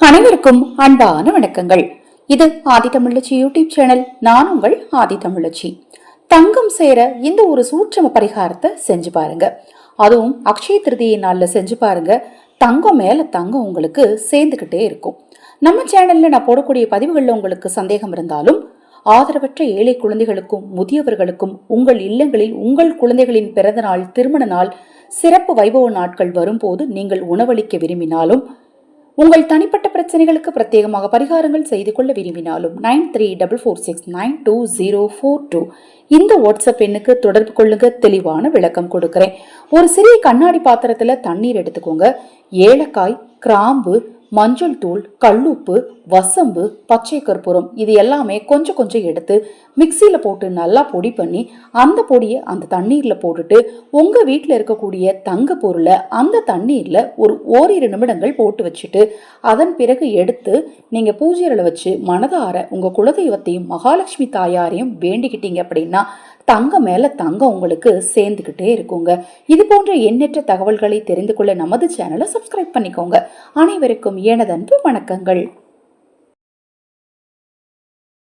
அனைவருக்கும் அன்பான வணக்கங்கள். இது ஆதி தமிழச்சி யூடியூப் சேனல். நான் உங்கள் ஆதி தமிழச்சி. தங்கம் சேர இந்த ஒரு சூட்சம பரிகாரத்தை செஞ்சு பாருங்க. அதுவும் அக்ஷய திருதியை நாள்ல செஞ்சு பாருங்க. தங்கம் மேல தங்கம் உங்களுக்கு சேர்ந்துக்கிட்டே இருக்கும். நம்ம சேனல்ல நான் போடக்கூடிய பதிவுகளில் உங்களுக்கு சந்தேகம் இருந்தாலும் ஆதரவற்ற ஏழை குழந்தைகளுக்கும் முதியவர்களுக்கும் உங்கள் இல்லங்களில் உங்கள் குழந்தைகளின் பிறந்த நாள் திருமண நாள் சிறப்பு வைபவ நாட்கள் வரும்போது நீங்கள் உணவளிக்க விரும்பினாலும் உங்கள் தனிப்பட்ட பிரச்சனைகளுக்கு பிரத்யேகமாக பரிகாரங்கள் செய்து கொள்ள விரும்பினாலும் nine three double four six nine two zero four two. இந்த வாட்ஸ்அப் எண்ணுக்கு தொடர்பு கொள்ளுங்க. தெளிவான விளக்கம் கொடுக்குறேன். ஒரு சிறிய கண்ணாடி பாத்திரத்தில் தண்ணீர் எடுத்துக்கோங்க. ஏலக்காய் கிராம்பு மஞ்சள் தூள் கல்லுப்பு வசம்பு பச்சை கற்பூரம் இது எல்லாமே கொஞ்சம் கொஞ்சம் எடுத்து மிக்சியில் போட்டு நல்லா பொடி பண்ணி அந்த பொடியை அந்த தண்ணீரில் போட்டுட்டு உங்கள் வீட்டில் இருக்கக்கூடிய தங்க பொருளை அந்த தண்ணீரில் ஒரு ஓரிரு நிமிடங்கள் போட்டு வச்சுட்டு அதன் பிறகு எடுத்து நீங்கள் பூஜைகளை வச்சு மனதார உங்கள் குலதெய்வத்தையும் மகாலட்சுமி தாயாரையும் வேண்டிக்கிட்டீங்க அப்படின்னா தங்கம் மேல தங்கம் உங்களுக்கு சேர்ந்துக்கிட்டே இருக்குங்க. இது போன்ற எண்ணற்ற தகவல்களை தெரிந்து கொள்ள நமது சேனலை சப்ஸ்கிரைப் பண்ணிக்கோங்க. அனைவருக்கும் எனதன்பு வணக்கங்கள்.